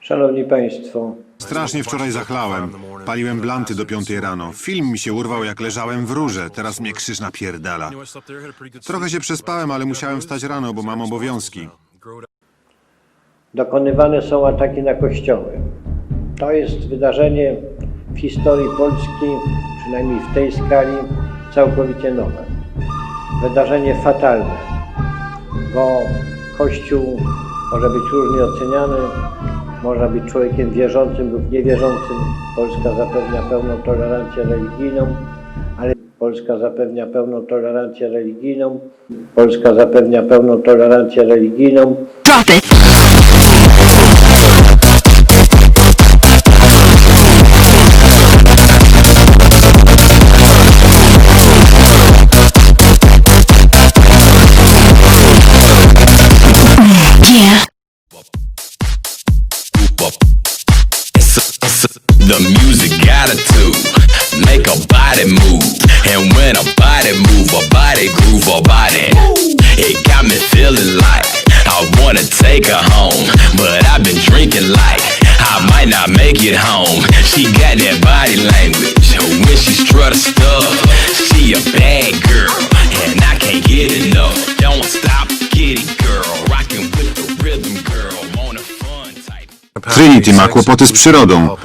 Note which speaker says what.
Speaker 1: Szanowni Państwo,
Speaker 2: Strasznie wczoraj zachlałem. Paliłem blanty do piątej rano. Film mi się urwał, jak leżałem w rurze. Teraz mnie krzyż napierdala. Trochę się przespałem, ale musiałem wstać rano, bo mam obowiązki.
Speaker 1: dokonywane są ataki na kościoły. To jest wydarzenie w historii Polski, przynajmniej w tej skali, całkowicie nowe. Wydarzenie fatalne, bo Kościół może być różnie oceniany, można być człowiekiem wierzącym lub niewierzącym. Polska zapewnia pełną tolerancję religijną, ale Polska zapewnia pełną tolerancję religijną. Polska zapewnia pełną tolerancję religijną.
Speaker 3: Drop it. Yeah.
Speaker 4: The music got it to make a body move. And when a body move, a body groove, a body. It got me feeling like I wanna take her home. But I've been drinking like I might not make it home. She got that body language when she strut her stuff. She a bad girl, and I can't get enough. Don't stop, get it, girl. Rocking with the rhythm, girl. On a fun type.
Speaker 2: Trinity ma kłopoty z przyrodą.